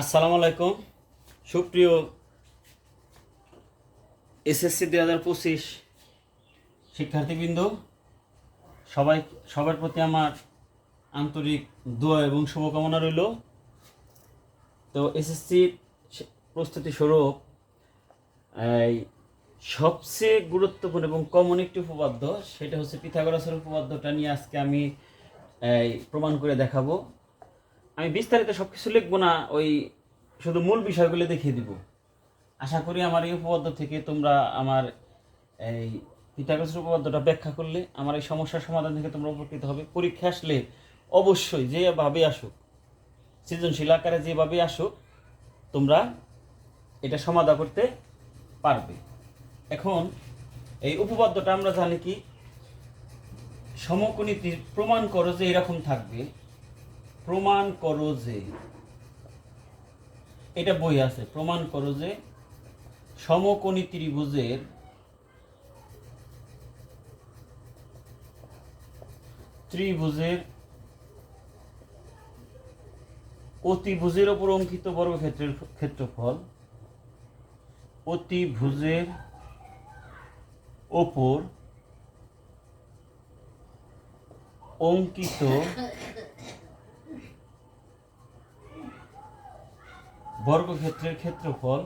আসসালামু আলাইকুম। সুপ্রিয় এসএসসি দুই হাজার পঁচিশ শিক্ষার্থীবৃন্দ, সবাই, সবার প্রতি আমার আন্তরিক দোয়া এবং শুভকামনা রইল। তো এসএসসির প্রস্তুতি স্বরূপ সবচেয়ে গুরুত্বপূর্ণ এবং কমন একটি উপপাদ্য, সেটা হচ্ছে পিথাগোরাসের উপপাদ্যটা নিয়ে আজকে আমি প্রমাণ করে দেখাবো। আমি বিস্তারিত সব কিছু লিখব না, ওই শুধু মূল বিষয়গুলো দেখিয়ে দিব। আশা করি আমার এই উপপাদ্য থেকে তোমরা আমার এই পিথাগোরাসের উপপাদ্যটা ব্যাখ্যা করলে আমার এই সমস্যার সমাধান থেকে তোমরা উপকৃত হবে। পরীক্ষা আসলে অবশ্যই যেভাবে আসুক, সৃজনশীল আকারে যেভাবে আসুক, তোমরা এটা সমাধা করতে পারবে। এখন এই উপপাদ্যটা আমরা জানি কি সমকোণীতির প্রমাণ করো যে এরকম থাকবে। প্রমাণ করো যে, এটা বই আছে, প্রমাণ করো যে সমকোণী ত্রিভুজের ত্রিভুজের অতিভুজের ওপর অঙ্কিত বর্গক্ষেত্রের ক্ষেত্রফল অতিভুজের ওপর অঙ্কিত বর্গক্ষেত্রের ক্ষেত্রফল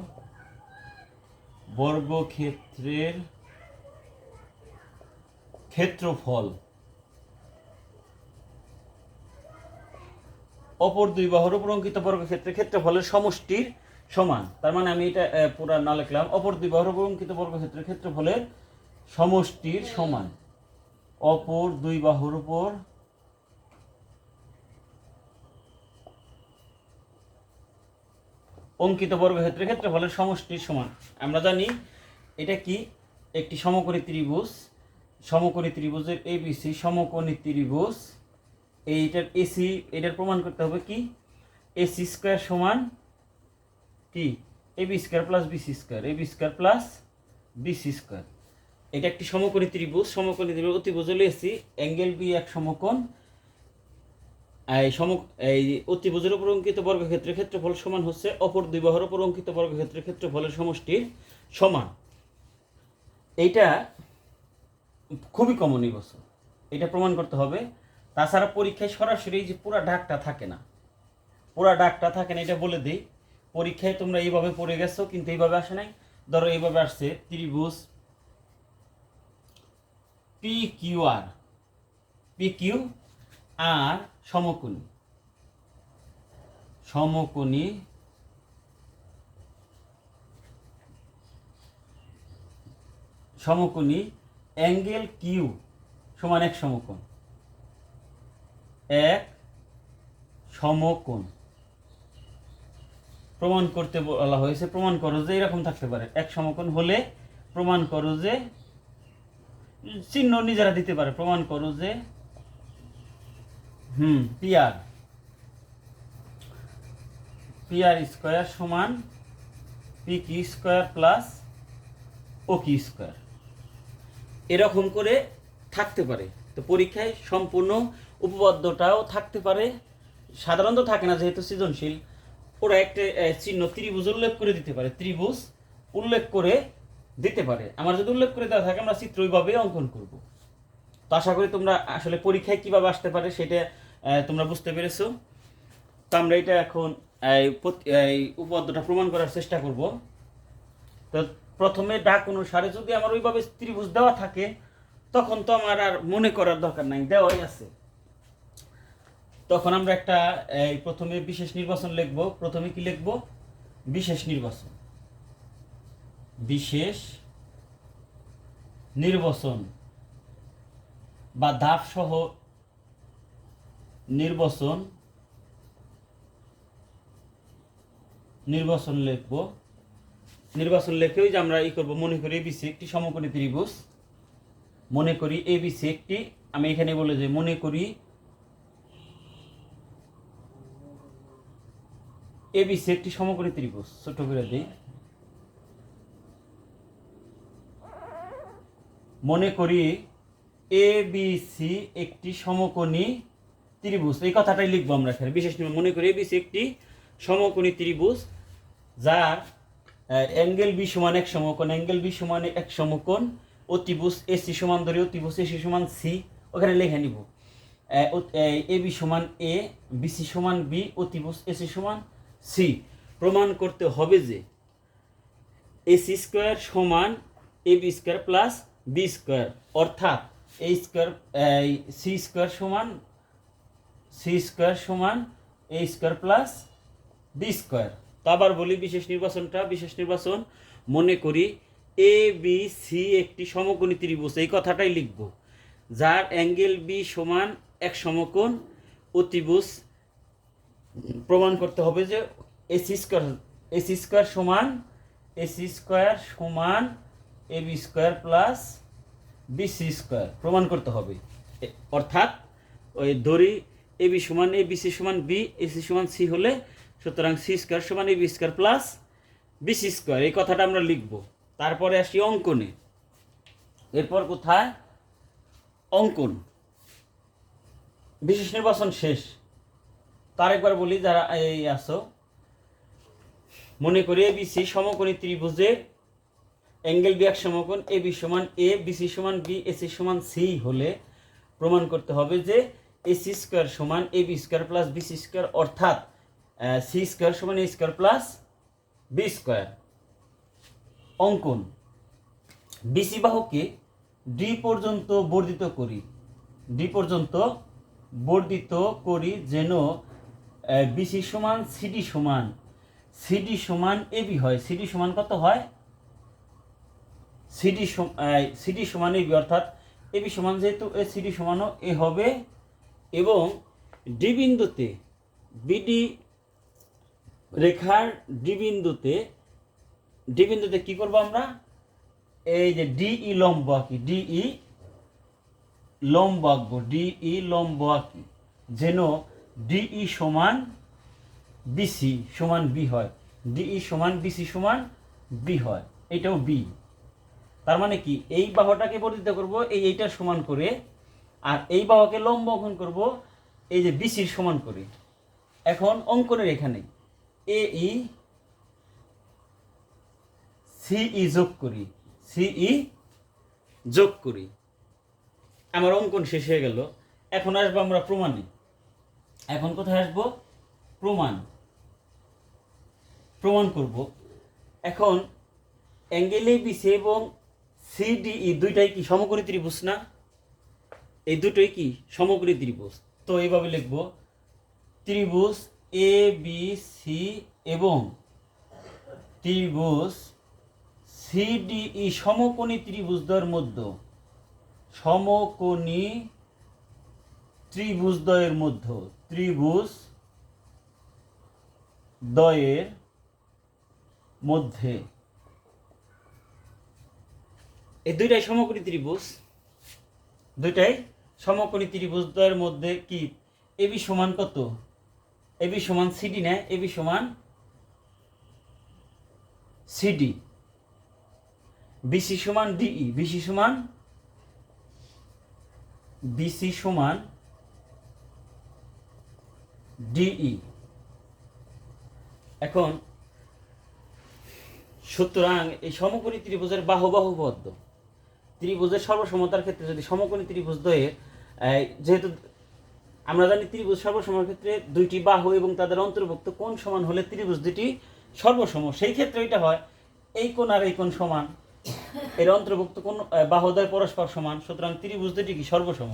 বর্গক্ষেত্রের ক্ষেত্রফল। অপর দুই বাহুর উপর অঙ্কিত বর্গক্ষেত্রের ক্ষেত্রফলের সমষ্টির সমান। তার মানে আমি এটা পুরা না লিখলাম। অপর দুই বাহুর উপর অঙ্কিত বর্গক্ষেত্রের ক্ষেত্রফলের সমষ্টির সমান। অপর দুই বাহুর উপর অঙ্কিত বর্গক্ষেত্রের ক্ষেত্রফলের সমষ্টির সমান। আমরা জানি এটা কি? একটি সমকোণী ত্রিভুজ। সমকোণী ত্রিভুজের এবিসি সমকোণী ত্রিভুজ। এইটার এসি এটার প্রমাণ করতে হবে কি? এসি স্কোয়ার সমান কি? AB square plus BC square AB square plus BC square এটা একটি সমকোণী ত্রিভুজ। সমকোণী ত্রিভুজ অতিভুজ হলে এসি অ্যাঙ্গেল বি এক সমকোণ। এই সম এই অতিভুজের উপর অঙ্কিত বর্গক্ষেত্রের ক্ষেত্রফল সমান হচ্ছে, অপর দুই বাহুর উপর অঙ্কিত বর্গক্ষেত্রের ক্ষেত্রফলের সমষ্টির সমান। এইটা খুবই কমন বছর। এটা প্রমাণ করতে হবে। তাছাড়া পরীক্ষায় সরাসরি যে পুরা ডাকটা থাকে না, পুরা ডাকটা থাকে না, এটা বলে দিই। পরীক্ষায় তোমরা এইভাবে পড়ে গেছো, কিন্তু এইভাবে আসে নাই। ধরো এইভাবে আসছে, ত্রিভুজ P Q R P Q R সমকোণী। সমকোণী সমকোণী অ্যাঙ্গেল কিউ সমান এক সমকোণ। এক সমকোণ। প্রমাণ করতে বলা হয়েছে, প্রমাণ করো যে এরকম থাকতে পারে। এক সমকোণ হলে প্রমাণ করো যে, চিহ্ন নিজেরা দিতে পারে। প্রমাণ করো যে হুম পিআর পিআর স্কোয়ার সমান পি কি স্কোয়ার প্লাস ও কি স্কোয়ার। এরকম করে থাকতে পারে। তো পরীক্ষায় সম্পূর্ণ উপপাদ্যটাও থাকতে পারে। সাধারণত থাকে না, যেহেতু সৃজনশীল। ওরা একটা চিহ্ন ত্রিভুজ উল্লেখ করে দিতে পারে। ত্রিভুজ উল্লেখ করে দিতে পারে। আমার যদি উল্লেখ করে দেওয়া থাকে, আমরা চিত্র ওইভাবে অঙ্কন করব। তো আশা করি তোমরা আসলে পরীক্ষায় কীভাবে আসতে পারে, সেটা তোমরা বুঝতে পেরেছ? তো আমরা এটা এখন এই উপপাদ্যটা প্রমাণ করার চেষ্টা করব। তো প্রথমে ডাক অনুসারে যদি আমার ওইভাবে ত্রিভুজ দেওয়া থাকে, তখন তো আমার আর মনে করার দরকার নাই, দেওয়াই আছে। তখন আমরা একটা, এই প্রথমে বিশেষ নির্বাচন লিখব। প্রথমে কি লিখব? বিশেষ নির্বাচন। বিশেষ নির্বাচন বা ধাপ সহ নির্বাচন নির্বাচন লিখব। নির্বাচন লিখেও যে আমরা ই করব, মনে করি এবিসি একটি সমকোণী ত্রিভুজ। মনে করি এবিসি একটি, আমি এখানে বলে যে মনে করি এবিসি একটি সমকোণী ত্রিভুজ, ছোট করে দিই। মনে করি এ বি সি একটি সমকোণী ত্রিভুজ। এই কথাটাই লিখব আমরা এখানে। বিশেষ নিয়ম মনে করি এবিসি একটি সমকোণী ত্রিভুজ, যার অ্যাঙ্গেল বি সমান এক সমকোণ অ্যাঙ্গেল বি সমান এক সমকোণ অতিভুজ এসি সমান ধরে অতিভুজ এসি সমান সি ওখানে লিখে নিব। এ বি সমান এ বিসি সমান বি অতিভুজ এসি সমান সি প্রমাণ করতে হবে যে এসি স্কোয়ার সমান A B square plus B square অর্থাৎ এ স্কোয়ার সি স্কোয়ার সমান সি স্কোয়ার সমান A square plus B square তো আবার বলি বিশেষ নির্বাচনটা, বিশেষ নির্বাচন মনে করি এ বি সি একটি সমকোণী ত্রিভুজ, এই কথাটাই লিখব। যার অ্যাঙ্গেল বি সমান এক সমকোণ অতিভুজ প্রমাণ করতে হবে যে এসি স্কোয়ার এসি স্কোয়ার সমান এসি স্কোয়ার সমান A B square plus B C square প্রমাণ করতে হবে। অর্থাৎ ওই ধরি এ বি সমান এ বিসি সমান বি এসি সমান সি হলে সুতরাং সি স্কোয়ার সমান A B square plus BC square এই কথাটা আমরা লিখব। তারপরে আসি অঙ্কনে। এরপর কোথায়? অঙ্কন। বিশেষ নির্বাচন শেষ। তার একবার বলি, যারা এই আসো মনে করি এ বিসি সমকোণী ত্রিভুজে অ্যাঙ্গেল বি এক সমকোণ এ বি সমান এ বিসি সমান বি এসি সমান সি হলে প্রমাণ করতে হবে যে এসি স্কোয়ার সমান A B square plus BC square অর্থাৎ সি স্কোয়ার সমান A square plus B square অঙ্কন। বিসি বাহুকে ডি পর্যন্ত বর্ধিত করি। ডি পর্যন্ত বর্ধিত করি যেন বিসি সমান সিডি সমান সিডি সমান এবি হয়। সিডি সমান কত হয়? সিডি সিডি সমান এবি অর্থাৎ এবি সমান যেহেতু এ সিডি সমানও এ হবে। এবং ডি বিন্দুতে বিডি রেখার ডি বিন্দুতে ডি বিন্দুতে কি করব আমরা? এই যে ডিই লম্ব আঁকি ডিই লম্ব আঁকবো ডিই লম্ব আঁকি, যেন ডিই সমান বিসি সমান বি হয় ডিই সমান বিসি সমান বি হয়, এটাও বি। তার মানে কি? এই বাহুটাকে বর্ধিত করব, এই এইটার সমান করে আর এই বাহুকে লম্ব অঙ্কন করব, এই যে বিসির সমান করে। এখন অঙ্কনের এখানে এ ই সিই যোগ করি সিই যোগ করি। আমার অঙ্কন শেষ হয়ে গেল। এখন আসব আমরা প্রমাণে। এখন কোথায় আসব? প্রমাণ। প্রমাণ করব। এখন অ্যাঙ্গেল এ বিসি এবং সিডিই দুইটাই কি সমকোণী ত্রিভুজ না? এই দুটোই কি? সমকোণী ত্রিভুজ। তো এইভাবে লিখব। ত্রিভুজ এ বি সি এবং ত্রিভুজ সিডিই সমকোণী ত্রিভুজদ্বয়ের মধ্যে, সমকোণী ত্রিভুজদ্বয়ের মধ্যে, ত্রিভুজ দ্বয়ের মধ্যে। এই দুইটাই সমকোণী ত্রিভুজ। দুইটাই সমকোণী ত্রিভুজ দ্বয়ের মধ্যে কি? এবি সমান কত? এবি সমান সিডি নেয় এবি সমান সিডি বিসি সমান ডিই বিসি সমান বিসি সমান ডিই এখন সুতরাং এই সমকোণী ত্রিভুজের বাহু বাহু বদ্ধ ত্রিভুজের সর্বসমতার ক্ষেত্রে যদি সমকোণী ত্রিভুজ দ্বয়ের এই, যেহেতু আমরা জানি ত্রিভুজ সর্বসমার ক্ষেত্রে দুইটি বাহু এবং তাদের অন্তর্ভুক্ত কোণ সমান হলে ত্রিভুজ দুটি সর্বসম। সেই ক্ষেত্রে এটা হয় এই কোণ আর এই কোণ সমান। এর অন্তর্ভুক্ত কোন বাহুদ্বয় পরস্পর সমান, সুতরাং ত্রিভুজ দুটি কি সর্বসম।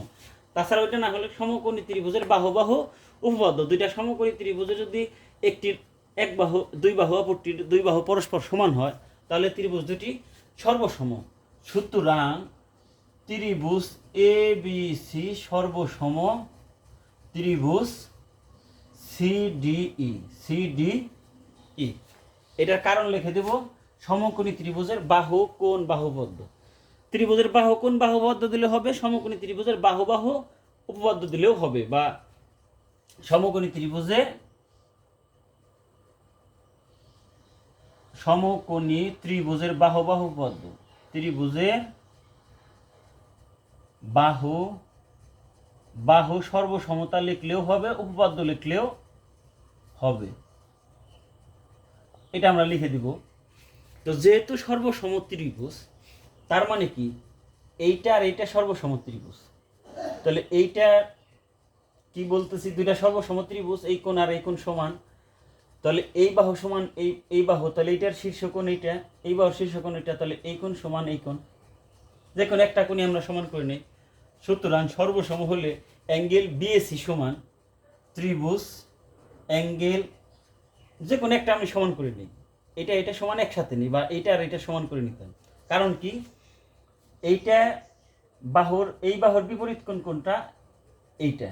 তাছাড়া ওইটা না হলে সমকোণী ত্রিভুজের বাহু বাহু উপপাদ্য। দুইটা সমকোণী ত্রিভুজে যদি একটির এক বাহু, দুই বাহু অপরটির দুই বাহু পরস্পর সমান হয়, তাহলে ত্রিভুজ দুটি সর্বসম। সুতরাং ত্রিভুজ এ বি সি সর্বসম ত্রিভুজ সিডিই সিডিই এটার কারণ লিখে দেব, সমকোণী ত্রিভুজের বাহু কোণ বাহুবদ্ধ। ত্রিভুজের বাহু কোণ বাহুবদ্ধ দিলে হবে, সমকোণী ত্রিভুজের বাহু বাহু উপবদ্ধ দিলেও হবে, বা সমকোণী ত্রিভুজে সমকোণী ত্রিভুজের বাহু বাহু উপবদ্ধ। ত্রিভুজের বাহু বাহু সর্বসমতা লিখলেও হবে, উপপাদ্য লিখলেও হবে। এটা আমরা লিখে দিব। তো যেহেতু সর্বসম ত্রিভুজ, তার মানে কি? এইটা আর এইটা সর্বসম ত্রিভুজ। তাহলে এইটা কি বলতেছি? দুইটা সর্বসম এই কোণ আর এই কোণ সমান। তাহলে এই বাহু সমান এই এই বাহু, তাহলে এইটার শীর্ষকোণ এইটা, এই বাহুর শীর্ষকোণ এইটা, তাহলে এই কোণ সমান এই কোণ। যে একটা কোণই আমরা সমান করে নিই। সুতরাং সর্বসম হলে অ্যাঙ্গেল বিএসি সমান ত্রিভুজ অ্যাঙ্গেল যে কোনো একটা আমি সমান করে নিই। এটা এটা সমান একসাথে নিই বা এইটা আর এটা সমান করে নিতাম। কারণ কি? এইটা বাহুর, এই বাহুর বিপরীত কোণ কোনটা? এইটা।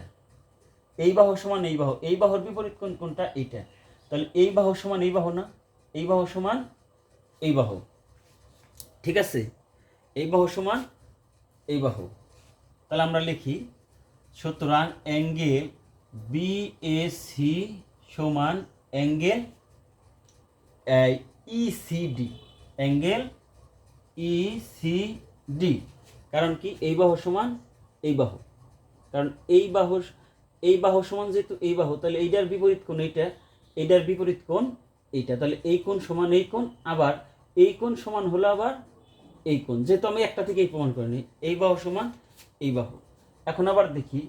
এই বাহু সমান এই বাহু, এই বাহুর বিপরীত কোণ কোনটা? এইটা। তাহলে এই বাহু সমান এই বাহু না? এই বাহু সমান এই বাহু। ঠিক আছে? এই বাহু সমান এই বাহু। তাহলে আমরা লিখি, সুতরাং অ্যাঙ্গেল বিএসি সমান অ্যাঙ্গেল ইসিডি অ্যাঙ্গেল ইসিডি কারণ কি এই বাহু সমান এই বাহু, কারণ এই বাহুর এই বাহু সমান যেহেতু এই বাহু, তাহলে এইটার বিপরীত কোণ এইটা, এইটার বিপরীত কোণ এইটা, তাহলে এই কোণ সমান এই কোণ, আবার এই কোণ সমান হলো আবার এই কোণ, যেহেতু আমি একটা থেকেই প্রমাণ করিনি, এই বাহু সমান এই বাহু। এখন আবার দেখি,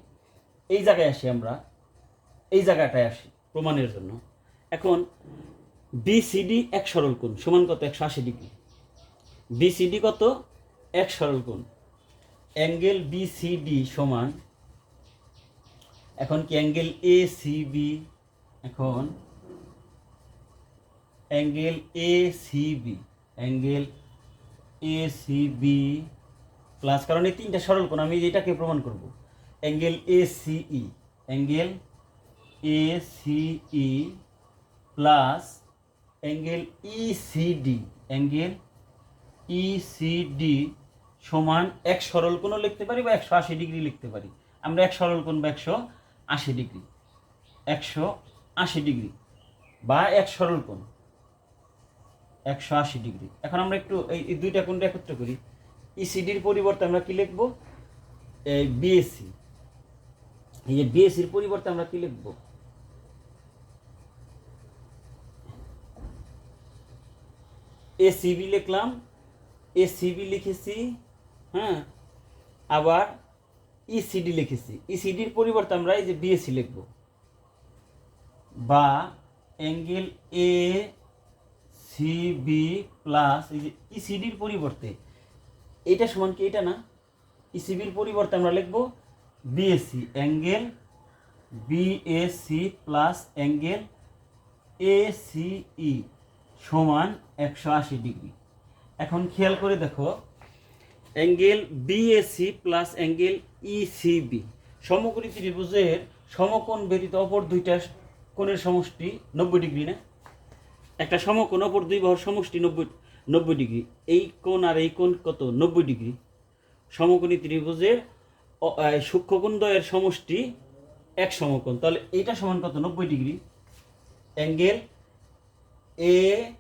এই জায়গায় আসি আমরা, এই জায়গাটায় আসি প্রমাণের জন্য। এখন বিসিডি এক সরল কোণ সমান কত? একশো আশি ডিগ্রি। বিসিডি কত? এক সরল কোণ। অ্যাঙ্গেল বিসিডি সমান, এখন কি অ্যাঙ্গেল এ সিবি এখন angle A CB angle A CB plus কারণ এই তিনটা সরল কোণ, আমি এটাকে প্রমাণ করব। Angle A CE angle A CE plus angle ECD angle ECD সমান এক সরল কোণও লিখতে পারি বা একশো আশি ডিগ্রি লিখতে পারি। আমরা এক সরল কোণ বা একশো আশি ডিগ্রি, একশো আশি ডিগ্রি বা এক সরল কোণ, একশো আশি ডিগ্রি। এখন আমরা একটু এই এই দুইটা কোণটা একত্র করি। ইসিডির পরিবর্তে আমরা কি লিখব? এই বিএসসি এই যে বিএসসির পরিবর্তে আমরা কি লিখব? এ সিবি লিখলাম। এ সিবি লিখেছি হ্যাঁ? আবার ইসিডি লিখেছি। ইসিডির পরিবর্তে আমরা এই যে বিএসসি লিখব। বা অ্যাঙ্গেল এ সিবি প্লাস এই যে ইসিডির পরিবর্তে এটা সমান কি এটা না? ইসিবির পরিবর্তে আমরা লিখব BSC angle BSC plus angle ACE সমান একশো আশি ডিগ্রি। এখন খেয়াল করে দেখো angle BAC plus angle ECB সমকোণী ত্রিভুজের সমকোণ ব্যতীত অপর দুইটা কোণের সমষ্টি নব্বই ডিগ্রি না? একটা সমকোণ, অপর দুই বাহুর সমষ্টি নব্বই নব্বই ডিগ্রি। এই কোণ আর এই কোণ কত? নব্বই ডিগ্রি। সমকোণী ত্রিভুজের, অ- সূক্ষ্মকোণ দ্বয়ের সমষ্টি এক সমকোণ। তাহলে এইটা সমান কত? নব্বই degree. Angle A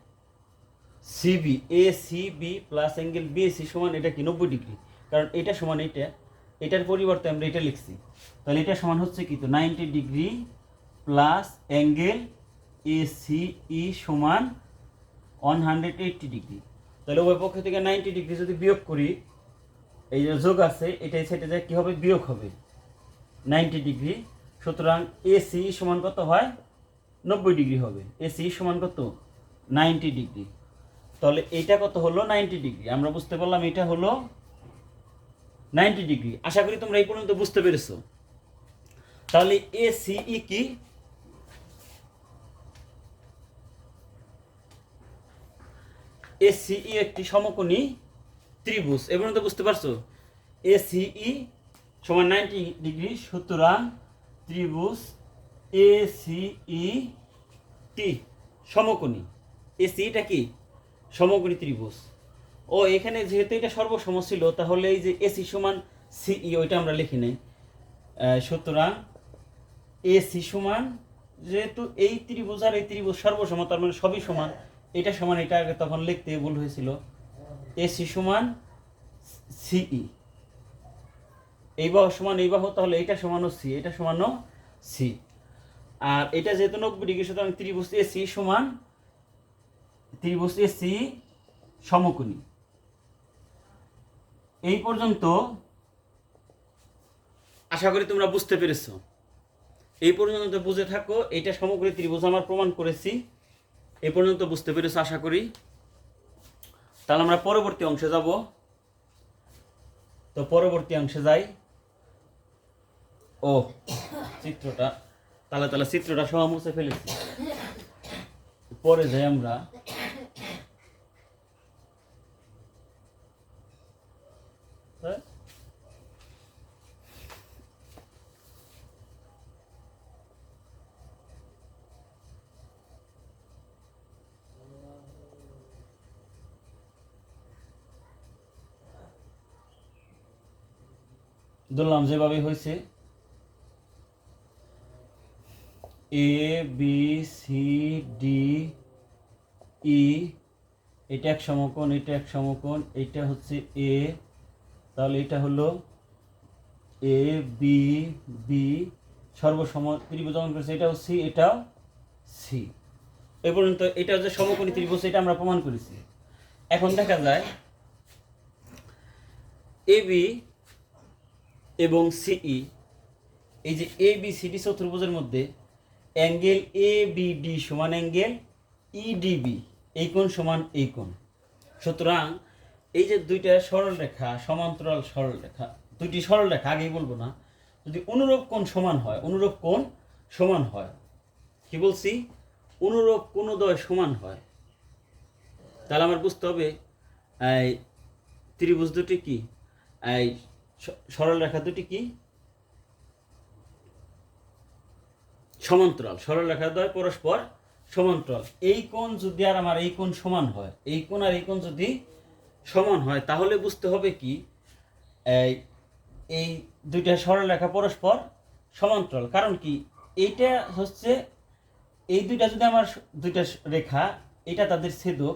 CB A CB plus angle BAC সমান এটা কি? নব্বই ডিগ্রি। কারণ এটা সমান এটা এটার পরিবর্তে আমরা এটা লিখছি। তাহলে এটা সমান হচ্ছে কি তো? Ninety degree plus angle A CE সমান ওয়ান হান্ড্রেড এইটটি ডিগ্রি তাহলে উভয় পক্ষ থেকে নাইনটি ডিগ্রি যদি বিয়োগ করি, এই যে যোগ আছে, এটাই সেটা যায় কী হবে? বিয়োগ হবে। নাইনটি ডিগ্রি সুতরাং এসি সমান কত হয়? নব্বই ডিগ্রি হবে। এসি সমান কত? নাইনটি ডিগ্রি তাহলে এটা কত হলো? নাইনটি ডিগ্রি আমরা বুঝতে পারলাম এটা হলো নাইনটি ডিগ্রি আশা করি তোমরা এই পর্যন্ত বুঝতে পেরেছ। তাহলে এ সিই কি? এ সিই একটি সমকোণী ত্রিভুজ। এ পর্যন্ত বুঝতে পারছ? এ সিই সমান নাইনটি ডিগ্রি সুতরাং ত্রিভুজ এ সিই টি সমকোণী। এ সিটা কি? সমকোণী ত্রিভুজ। ও, এখানে যেহেতু এটা সর্বসম ছিল, তাহলে এই যে এসি সমান সিই ওইটা আমরা লিখি নাই। সুতরাং এসি সমান যেহেতু এই ত্রিভুজ আর এই ত্রিভুজ সর্বসম, তার মানে সবই সমান। এটা সমান, এটা তখন লিখতে ভুল হয়েছিল। এসি সমান সিই এই বাহু সমান এই বাহু, তাহলে এটা সমানও সি, এটা সমানও সি। আর এটা যেহেতু নব্বই ডিগ্রি, সুতরাং ত্রিভুজ এসি সমান ত্রিভুজ এসি সমকোণী। এই পর্যন্ত আশা করি তোমরা বুঝতে পেরেছ। এই পর্যন্ত বুঝে থাকো, এটা সমগ্র ত্রিভুজ আমার প্রমাণ করেছি। এই পর্যন্ত বুঝতে পেরেছ, আশা করি। তাহলে আমরা পরবর্তী অংশে যাব। তো পরবর্তী অংশে যাই। ও, চিত্রটা। তাহলে তাহলে চিত্রটা সহ মুছে ফেলেছি। পরে যাই আমরা হ্যাঁ ধরলাম যেভাবে হয়েছে। A B C D E এটা এক সমকোণ, এটা এক সমকোণ, এটা হচ্ছে এ তাহলে এটা হলো এ বি বি সর্বসম ত্রিভুজ অঙ্কন করেছে, এটাও সি এটাও সি এ পর্যন্ত এটা হচ্ছে সমকোণী ত্রিভুজ, এটা আমরা প্রমাণ করেছি। এখন দেখা যায় এ বি এবং সিই এই যে এ বি সি ডি চতুর্ভুজের মধ্যে অ্যাঙ্গেল এ বি ডি সমান অ্যাঙ্গেল ইডিবি এই কোণ সমান এই কোণ। সুতরাং এই যে দুইটা সরল রেখা, সমান্তরাল সরল রেখা, দুইটি সরল রেখা, আগেই বলব না, যদি অনুরূপ কোণ সমান হয়, অনুরূপ কোণ সমান হয়, কি বলছি? অনুরূপ কোণদ্বয় সমান হয়। তাহলে আমার বুঝতে হবে, এই ত্রিভুজ দুটি কি? এই সরল রেখা দুটি কি? সমান্তরাল। সরল রেখা দ্বয় পরস্পর সমান্তরাল। এই কোণ যদি আর আমার এই কোণ সমান হয়, এই কোণ আর এই কোণ যদি সমান হয়, তাহলে বুঝতে হবে কি? এই দুইটা সরল রেখা পরস্পর সমান্তরাল। কারণ কি? এইটা হচ্ছে, এই দুইটা যদি আমার দুইটা রেখা, এটা তাদের ছেদক।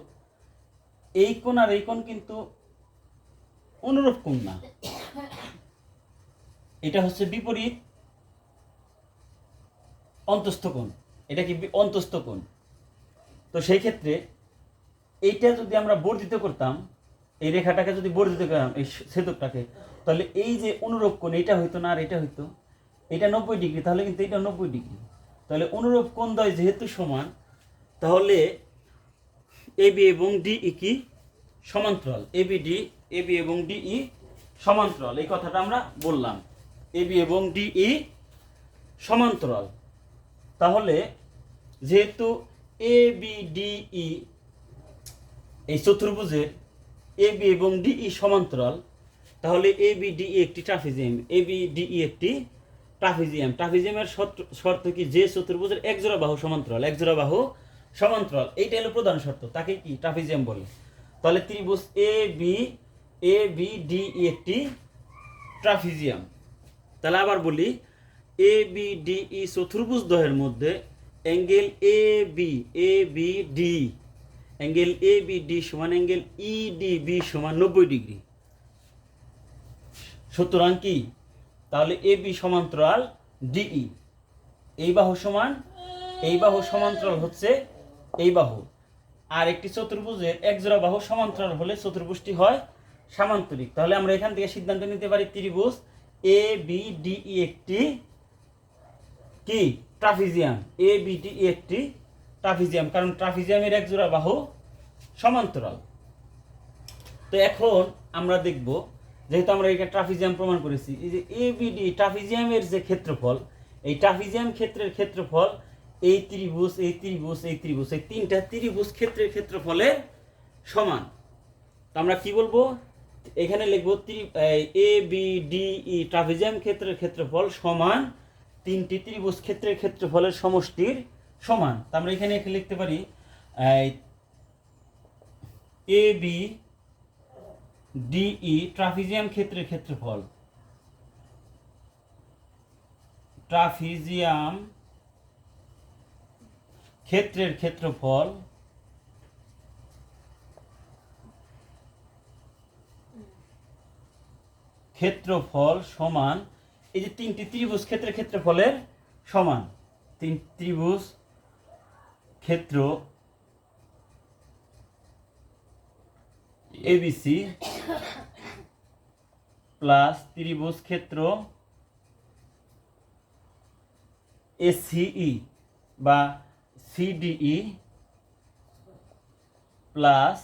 এই কোণ আর এই কোণ কিন্তু অনুরূপ কোণ না। এটা হচ্ছে বিপরীত অন্তস্থ কোণ। এটা কি বি- অন্তস্থ কোণ। তো সেই ক্ষেত্রে এইটা যদি আমরা বর্ধিত করতাম, এই রেখাটাকে যদি বর্ধিত করতাম, এই ছেদকটাকে তাহলে এই যে অনুরূপ কোণ এটা হইতো না আর এটা হইতো, এটা নব্বই ডিগ্রি, তাহলে কিন্তু এটা নব্বই ডিগ্রি। তাহলে অনুরূপ কোণ দ্বয় যেহেতু সমান, তাহলে এ, বি এবং ডিই কি সমান্তরাল? A, B, D, A, B এবং ডিই সমান্তরাল। এই কথাটা আমরা বললাম। এ, বি এবং ডিই সমান্তরাল। তাহলে যেহেতু এ, বি ডিই এই চতুর্ভুজের এ, বি এবং ডিই সমান্তরাল, তাহলে এ, বি ডিই একটি ট্রাফিজিয়াম, এ, বি ডিই একটি ট্রাফিজিয়াম। ট্রাফিজিয়ামের শর্ত শর্ত কি? যে চতুর্ভুজের একজোড়া বাহু সমান্তরাল একজোড়া বাহু সমান্তরাল। এইটা হলো প্রধান শর্ত, তাকে কি? ট্রাফিজিয়াম বলে। তাহলে ত্রিভুজ A, B A, B, D একটি ট্রাফিজিয়াম। তাহলে আবার বলি এ বি ডি ই চতুর্ভুজ দহের মধ্যে angle A B A B D angle A B D সমান অ্যাঙ্গেল ই ডি বি সমান নব্বই ডিগ্রি। সুতরাং কি? তাহলে এ বি সমান্তরাল ডিই এই বাহু সমান, এই বাহু সমান্তরাল হচ্ছে এই বাহু। আর একটি চতুর্ভুজের একজোড়া বাহু সমান্তরাল হলে চতুর্ভুজটি হয় সামান্তরিক। তাহলে আমরা এখান থেকে সিদ্ধান্ত নিতে পারি ত্রিভুজ। এ বি ডিই একটি কি? ট্রাফিজিয়াম এ বি ডি একটি ট্রাফিজিয়াম কারণ ট্রাফিজিয়ামের একজোড়া বাহু সমান্তরাল। তো এখন আমরা দেখব, যেহেতু আমরা এখানে ট্রাফিজিয়াম প্রমাণ করেছি, এই যে এ বি ডি ট্রাফিজিয়ামের যে ক্ষেত্রফল, এই ট্রাফিজিয়াম ক্ষেত্রের ক্ষেত্রফল, এই ত্রিভুজ এই ত্রিভুজ এই ত্রিভুজ, এই তিনটা ত্রিভুজ ক্ষেত্রের ক্ষেত্রফলের সমান। তো আমরা কি বলব? এখানে লিখব A B D E trapezium ক্ষেত্রের ক্ষেত্রফল সমান তিনটি ত্রিভুজ ক্ষেত্রের ক্ষেত্রফলের সমষ্টির সমান। তো আমরা এখানে লিখতে পারি এ বি ডিই ট্রাফিজিয়াম ক্ষেত্রের ক্ষেত্রফল। ট্রাফিজিয়াম ক্ষেত্রের ক্ষেত্রফল ক্ষেত্রফল সমান, এই যে তিনটি ত্রিভুজ ক্ষেত্রের ক্ষেত্রফলের সমান। তিন ত্রিভুজ ক্ষেত্র এবিসি প্লাস ত্রিভুজ ক্ষেত্র এসিই বা সিডিই প্লাস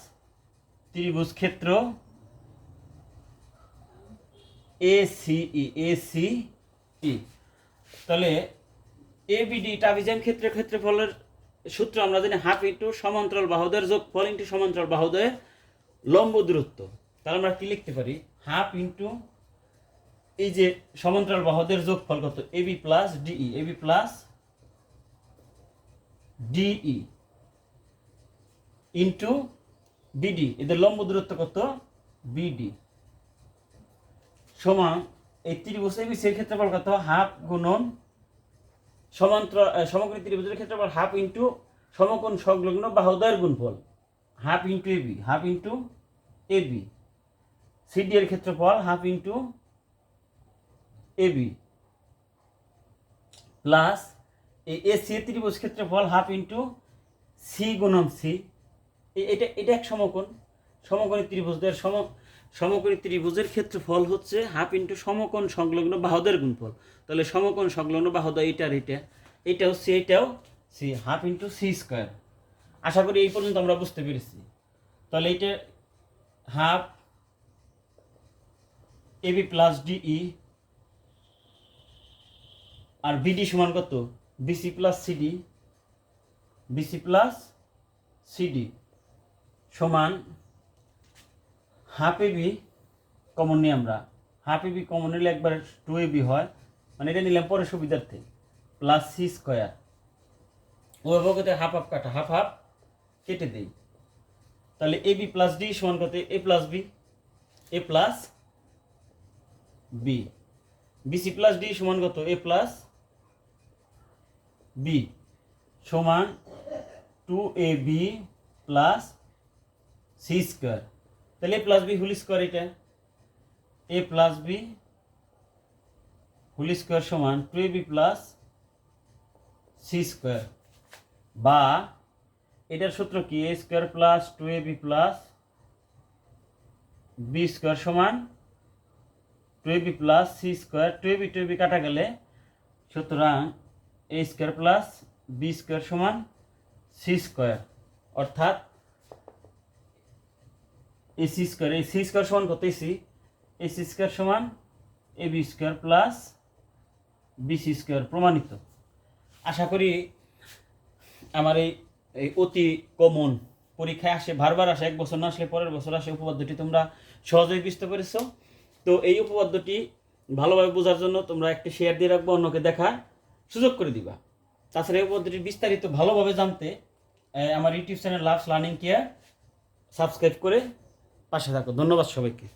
ত্রিভুজ ক্ষেত্র এসিই এসিই তাহলে এবিডি টাবিজাম ক্ষেত্রে ক্ষেত্রফলের সূত্র আমরা জানি হাফ ইন্টু সমান্তরাল বাহুদের যোগ ফল ইন্টু সমান্তরাল বাহুদের লম্ব দূরত্ব। তাহলে আমরা কি লিখতে পারি? হাফ ইন্টু এই যে সমান্তরাল বাহুদের যোগফল কত? AB plus DE AB plus DE into BD এদের লম্ব দূরত্ব কত? বিডি সমান, এই ত্রিভুজ এবিসির ক্ষেত্রফল কত? হাফ গুণন সমান্তর সমকোণী ত্রিভুজের ক্ষেত্রফল হাফ ইন্টু সমকোণ সংলগ্ন বাহুদয়ের গুণফল। Half into AB half into AB CD এর ক্ষেত্রফল হাফ ইন্টু এবি প্লাস এই এসি এর ত্রিভুজ ক্ষেত্রফল হাফ ইন্টু সি গুণন সি। এটা এটা এক সমকোণ। সমকোণী ত্রিভুজদের সম সমকোণী ত্রিভুজের ক্ষেত্রফল হচ্ছে হাফ ইন্টু সমকোণ সংলগ্ন বাহুদের গুণফল। তাহলে সমকোণ সংলগ্ন বাহুদ এইটার এটা এইটা হচ্ছে, এইটাও C, half into C square. আশা করি এই পর্যন্ত আমরা বুঝতে পেরেছি। তাহলে এইটা হাফ এবি প্লাস ডিই আর বিডি সমান কত? BC plus CD BC plus CD সমান হাফ এবি কমন নিই আমরা। হাফ এবি কমন নিলে একবার টু এবি হয়। মানে এটা নিলাম পরে সুবিধার্থে। প্লাস সি স্কোয়ার ওভাবে হাফ হাফ কাটা। হাফ হাফ কেটে দেই। তাহলে এ বি প্লাস ডি সমান কত A plus B A plus B BC plus D সমান কত এ প্লাস বি সমান two A B plus C square তাহলে A plus B whole square এটা। A plus B whole square সমান two A B plus C square বা এটার সূত্র কি? A square plus two A B plus B square সমান two A B plus C square two A B two A B কাটা গেলে সুতরাং A square plus B square সমান C square অর্থাৎ এ সি স্কোয়ার এই C square সমান কত AC A C square সমান A B square plus B C square প্রমাণিত। আশা করি আমার এই এই অতি কমন পরীক্ষায় আসে, বারবার আসে, এক বছর না আসলে পরের বছর আসে উপপাদ্যটি তোমরা সহজেই বুঝতে পেরেছ। তো এই উপপাদ্যটি ভালোভাবে বোঝার জন্য তোমরা একটি শেয়ার দিয়ে রাখব, অন্যকে দেখার সুযোগ করে দিবা। তাছাড়া এই উপপাদ্যটির বিস্তারিত ভালোভাবে জানতে আমার YouTube channel loves learning care subscribe করে পাশে থাকো। ধন্যবাদ সবাইকে।